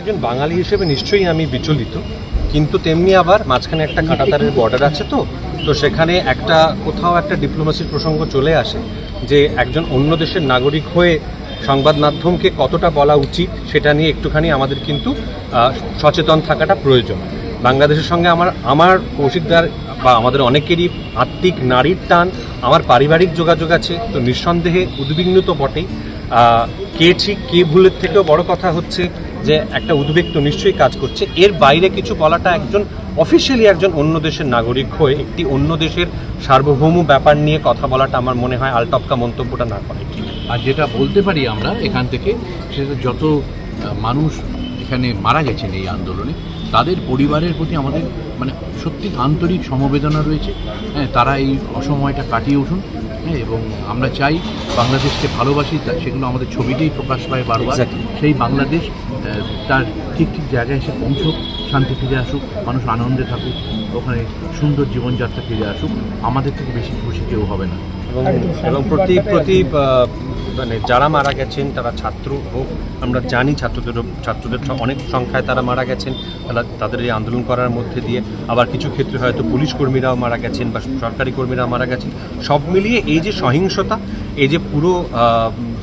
একজন বাঙালি হিসেবে নিশ্চয়ই আমি বিচলিত। কিন্তু তেমনি আবার মাঝখানে একটা কাঁটাতারের বর্ডার আছে তো। তো সেখানে একটা, কোথাও একটা ডিপ্লোমেসির প্রসঙ্গ চলে আসে যে একজন অন্য দেশের নাগরিক হয়ে সংবাদ মাধ্যমকে কতটা বলা উচিত সেটা নিয়ে একটুখানি আমাদের কিন্তু সচেতন থাকাটা প্রয়োজন। বাংলাদেশের সঙ্গে আমার আমার কৌশিকদার বা আমাদের অনেকেরই আত্মিক নারীর টান, আমার পারিবারিক যোগাযোগ আছে, তো নিঃসন্দেহে উদ্বিগ্ন তো বটেই। কে ঠিক, কে ভুলের থেকেও বড় কথা হচ্ছে যে একটা উদ্বেগ তো নিশ্চয়ই কাজ করছে। এর বাইরে কিছু বলাটা একজন অফিসিয়ালি একজন অন্য দেশের নাগরিক হয়ে একটি অন্য দেশের সার্বভৌম ব্যাপার নিয়ে কথা বলাটা আমার মনে হয় আলটপকা মন্তব্যটা না করে। আর যেটা বলতে পারি আমরা এখান থেকে, সেটা যত মানুষ এখানে মারা গেছেন এই আন্দোলনে, তাদের পরিবারের প্রতি আমাদের মানে সত্যি আন্তরিক সমবেদনা রয়েছে। হ্যাঁ তারা এই অসময়টা কাটিয়ে উঠুন। এবং আমরা চাই বাংলাদেশকে ভালোবাসি সেগুলো আমাদের ছবিতেই প্রকাশ পায় বারবার। সেই বাংলাদেশ তার ঠিক ঠিক জায়গায় এসে পৌঁছুক শান্তি ফিরে আসুক মানুষ আনন্দে থাকুক ওখানে সুন্দর জীবনযাত্রা ফিরে আসুক আমাদের থেকে বেশি খুশি কেউ হবে না। এবং এবং প্রতি প্রতি মানে যারা মারা গেছেন তারা ছাত্র হোক আমরা জানি ছাত্রদের ছাত্রদের অনেক সংখ্যায় তারা মারা গেছেন তারা তাদের এই আন্দোলন করার মধ্যে দিয়ে আবার কিছু ক্ষেত্রে হয়তো পুলিশ কর্মীরাও মারা গেছেন বা সরকারি কর্মীরাও মারা গেছেন। সব মিলিয়ে এই যে সহিংসতা এই যে পুরো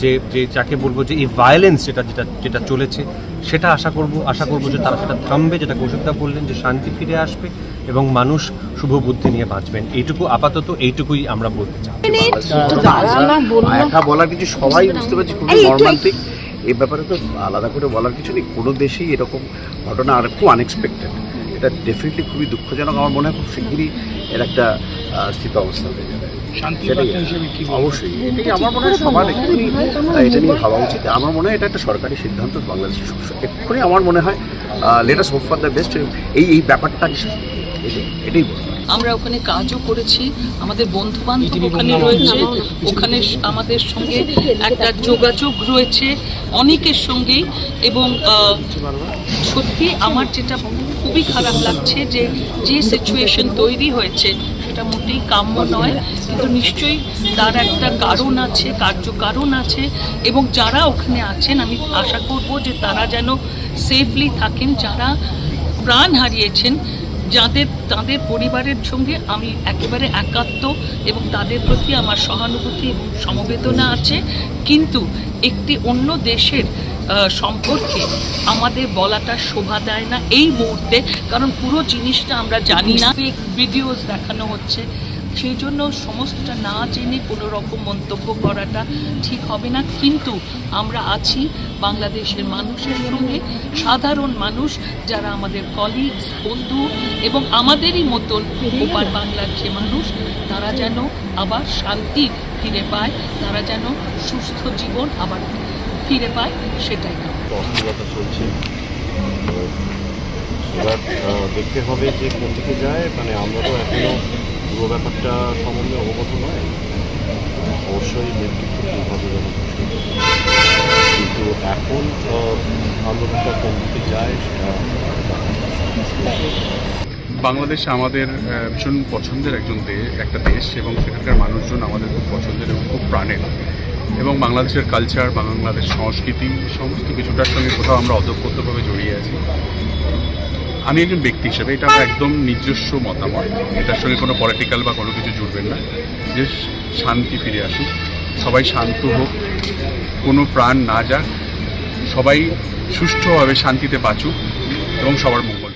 যে যে যাকে বলব যে এই ভায়োলেন্স যেটা যেটা যেটা চলেছে সেটা আশা করব আশা করব যে তারা সেটা থামবে যেটা কৌশিকদা বললেন যে শান্তি ফিরে আসবে এবং মানুষ শুভ বুদ্ধি নিয়ে বাঁচবেন। এইটুকু আপাতত এইটুকুই আমরা বলতে চাই। একা বলার কিছু সবাই বুঝতে পারছি খুবই মর্মান্তিক। এই ব্যাপারে তো আলাদা করে বলার কিছু নেই। কোনো দেশেই এরকম ঘটনা আর একটু আনএক্সপেক্টেড এটা ডেফিনেটলি খুবই দুঃখজনক। আমার মনে হয় খুব শিগগিরই এর একটা স্থিত অবস্থা হয়ে যাবে অবশ্যই এটাই আমার মনে হয় সবার এটা নিয়ে ভাবা উচিত। আমার মনে হয় এটা একটা সরকারি সিদ্ধান্ত বাংলাদেশের সব- এক্ষুনি আমার মনে হয় let us hope for the best এই এই ব্যাপারটা এটাই আমরা ওখানে কাজও করেছি আমাদের বন্ধু বান্ধব ওখানে রয়েছে ওখানে আমাদের সঙ্গে একটা যোগাযোগ রয়েছে অনেকের সঙ্গেই এবং সত্যি আমার যেটা খুবই খারাপ লাগছে যে যে সিচুয়েশন তৈরি হয়েছে সেটা মোটেই কাম্য নয়, কিন্তু নিশ্চয়ই তার একটা কারণ আছে, কার্য কারণ আছে, এবং যারা ওখানে আছেন, আমি আশা করব যে তারা যেন সেফলি থাকেন, যারা প্রাণ হারিয়েছেন, যাদের, তাদের পরিবারের সঙ্গে আমি একেবারে একাত্ম এবং তাদের প্রতি আমার সহানুভূতি এবং সমবেদনা আছে, কিন্তু একটি অন্য দেশের সম্পর্কে আমাদের বলাটা শোভা দেয় না এই মুহূর্তে, কারণ পুরো জিনিসটা আমরা জানি না। ভিডিওস দেখানো হচ্ছে, সেই জন্য সমস্তটা না জেনে কোনো রকম মন্তব্য করাটা ঠিক হবে না। কিন্তু আমরা আছি বাংলাদেশের মানুষের সঙ্গে, সাধারণ মানুষ যারা আমাদের কলিগস বন্ধু এবং আমাদেরই মতন ওপার বাংলার যে মানুষ, তারা যেন আবার শান্তি ফিরে পায়, তারা যেন সুস্থ জীবন আবার ফিরে পায় সেটাই অস্থিরতা চলছে। এবার দেখতে হবে যে কোন দিকে যায়। মানে আমরা তো এখনও পুরো ব্যাপারটা সম্বন্ধে অবগত নয়। অবশ্যই মৃত্যু খুব কিন্তু এখন আন্দোলনটা কোন দিকে যায় সেটা বাংলাদেশ আমাদের ভীষণ পছন্দের একজন দেশ একটা দেশ এবং সেখানকার মানুষজন আমাদের খুব পছন্দের এবং খুব প্রাণের। এবং বাংলাদেশের কালচার বাংলাদেশ সংস্কৃতি, সমস্ত কিছুটার সঙ্গে কোথাও আমরা অতপ্রতভাবে জড়িয়ে আছি। আমি একজন ব্যক্তি হিসেবে, এটা আমার একদম নিজস্ব মতামত। এটার সঙ্গে কোনো পলিটিক্যাল বা কোনো কিছু জুড়বেন না। যে শান্তি ফিরে আসুক, সবাই শান্ত হোক, কোনো প্রাণ না যাক, সবাই সুষ্ঠুভাবে শান্তিতে বাঁচুক এবং সবার মঙ্গল।